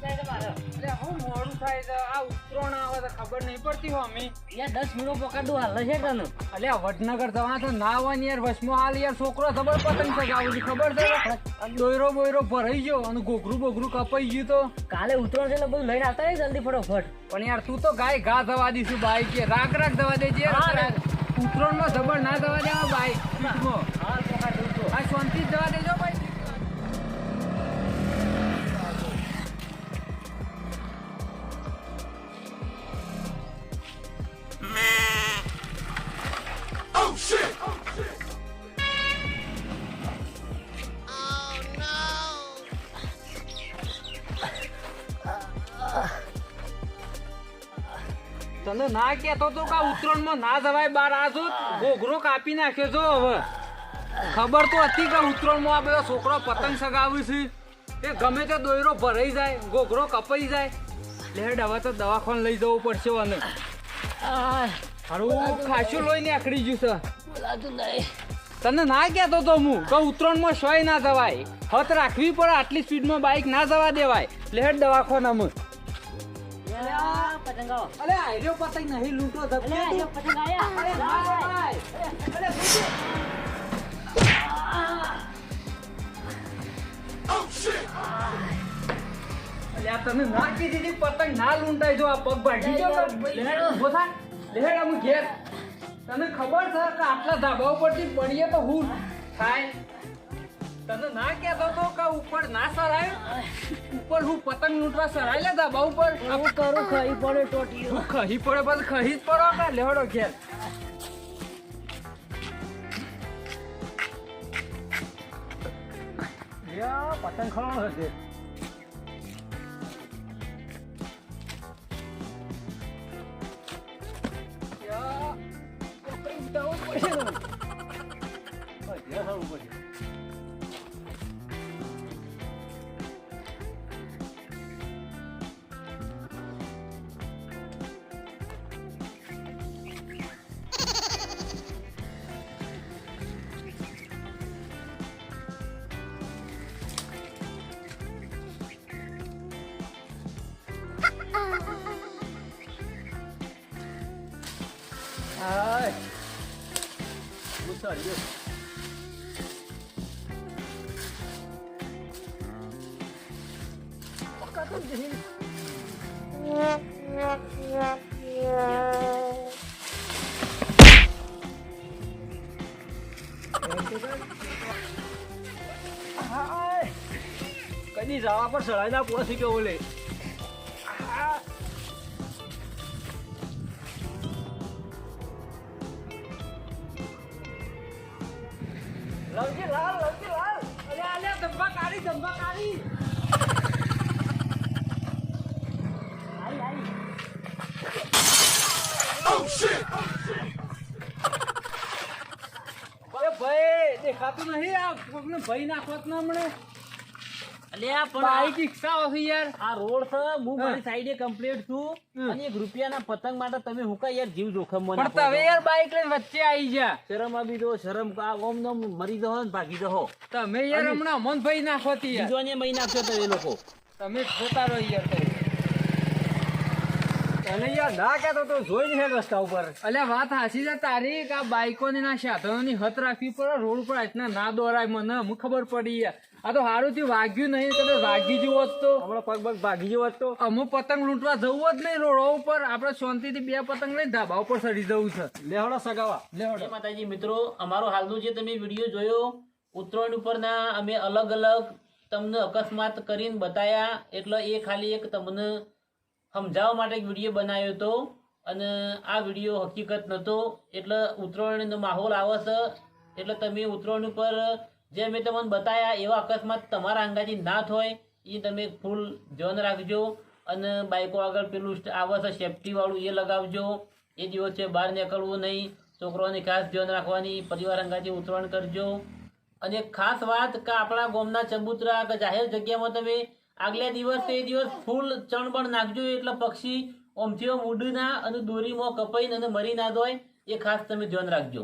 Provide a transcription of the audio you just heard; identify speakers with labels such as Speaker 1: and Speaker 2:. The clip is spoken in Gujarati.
Speaker 1: અરે હું મોડું થાય છે આ ઉતરોણ આવે તો ખબર નહીં પડતી હો અમે
Speaker 2: યાર દસ મિનિટ પકડું હાલ છે તને
Speaker 1: અલ્યા વડનગર જવા તો ના હોય યાર વચમાં હાલ યાર છોકરો ખબર પતંગ ચગાવું છે ખબર છે દોયરો બોયરો ભરાઈ ગયો અને ઘોઘરું બોઘરું કપાઈ ગયું તો
Speaker 2: કાલે ઉતરણ છે એટલે બધું લઈને આવતા જલ્દી ફટોફટ
Speaker 1: પણ યાર તું તો ગાય ઘા થવા દઈશું બાઈક કે રાગ રાગ થવા દેજે
Speaker 2: હા.
Speaker 1: ઉતરોણમાં જબર ના થવા દેવા બાઈક આ શાંતિ જવા દેજો ભાઈ તને ના કહેતો તો કા આ ઉત્તરાયણમાં ના જવાય બાર આ જો ઘોઘરો કાપી નાખ્યો છો હવે. ખબર તો હતી કે ઉત્તરાયણમાં આ બધા છોકરો પતંગ સગાવે છે. એ ગમે તે દોયરો ભરાઈ જાય ઘોઘરો કપાઈ જાય. લેડ હવે તો દવાખાને લઈ જવું પડશે અને હારું ખાસું લોહીને આકડી ગયું છે. તને ના કહેતો તો હું કે ઉત્તરાયણમાં શોય ના જવાય. હત રાખવી પડે આટલી સ્પીડમાં બાઇક ના જવા દેવાય. લેડ દવાખાનામાં.
Speaker 2: પતંગ આવો.
Speaker 1: અલે આયરો પતંગ નહીં લૂંટો
Speaker 2: અલે, અહીંયા પતંગ આયા.
Speaker 1: અલ્યા તને ના કીધી પતંગ ના લૂંટાય જો આ પગ ભાગી ગયો તો લેહેડ ઊભો થા. ઘેર તને ખબર છે કે આટલા ધાબા ઉપરથી પડીએ તો હું થાય તને ના કહેતો તો કે ઉપર ના સરાય? ઉપર હું પતંગ લૂંટવા સરાય લે ધાબા ઉપર?
Speaker 2: હું કરું ખાઈ પડે ટોટી
Speaker 1: હું ખહી પડે બસ ખહી જ પડો કે લેવડો ઘેર? પતંગ ખરો હશે. Yeah, ઉડાવવો પડશે. ને. પકડતો જ નહીં. હાય. કદી જવા પર સળાઈ ના થઈ ગયો બોલે લવજી લાલ લવજી લાલ. અરે ધબ્બા કાઢી ધબ્બા કાઢી.
Speaker 2: આઈ
Speaker 1: અરે ભાઈ દેખાતું નહીં આ ભાઈ નાખવત ના મળે.
Speaker 2: અલ્યા પણ
Speaker 1: બાઈક રિક્ષા હશે યાર.
Speaker 2: આ રોડ છે હું મારી સાઈડે કમ્પ્લીટ છું. અને એક રૂપિયાના પતંગ માટે તમે હું કા યાર જીવ જોખમ
Speaker 1: પણ તમે યાર બાઈક લઈને વચ્ચે આવી જા.
Speaker 2: શરમ આવી દો શરમ આ ઓમ નોમ મરી જહો ને ભાગી જહો
Speaker 1: તમે યાર હમણાં મન ભાઈ નાખવતી યાર.
Speaker 2: બીજો મહી નાખશો તો એ લોકો.
Speaker 1: તમે ખોતા રહો યાર
Speaker 2: અને યાર ના કહેતો તો જોઈ ને રસ્તા ઉપર.
Speaker 1: અલ્યા વાત હાસી છે તારી કે આ બાઈકોની ના સાધનોની હત રાખવી પડે રોડ ઉપર આટલા ના દોરાય મને હું ખબર પડી આ તો સારું વાગ્યું નહીં તમે વાગી હોત તો.
Speaker 2: હમણાં પગ પગ ભાગી જવો તો.
Speaker 1: અમુક પતંગ લૂંટવા જવું જ નહીં રોડો ઉપર. આપણે શાંતિથી બે પતંગ લઈને ધાબા ઉપર સડી જવું છે.
Speaker 2: લેહડો સગાવા.
Speaker 1: લેવડો
Speaker 2: માતાજી મિત્રો અમારો હાલનો જે તમે વીડિયો જોયો ઉત્તરાયણ ઉપરના અમે અલગ અલગ તમને અકસ્માત કરીને બતાયા. એટલે એ ખાલી એક તમને સમજાવવા માટે એક વીડિયો બનાવ્યો હતો અને આ વીડિયો હકીકત નહોતો. એટલે ઉત્તરાયણનો માહોલ આવે છે એટલે તમે ઉત્તરાયણ ઉપર જે મેં તમને બતાવ્યા એવા અકસ્માત તમારા અંગાથી ના થાય, એ તમે ફૂલ ધ્યાન રાખજો. અને બાઇકો આગળ પેલું આવશે આવે છે સેફટી વાળું એ લગાવજો. એ દિવસે બહાર નીકળવું નહીં. છોકરાઓને ખાસ ધ્યાન રાખવાની, પરિવાર અંગાથી ઉત્તરાયણ કરજો. અને ખાસ વાત કે આપણા ગામના ચબૂતરા કે જાહેર જગ્યામાં તમે આગલા દિવસે એ દિવસ ફૂલ ચણ પણ નાખજો એટલે પક્ષી ઓમથી ઓમ ઉડી ના અને દોરીમાં કપાઈને અને મરી ના દોય. એ ખાસ તમે ધ્યાન રાખજો.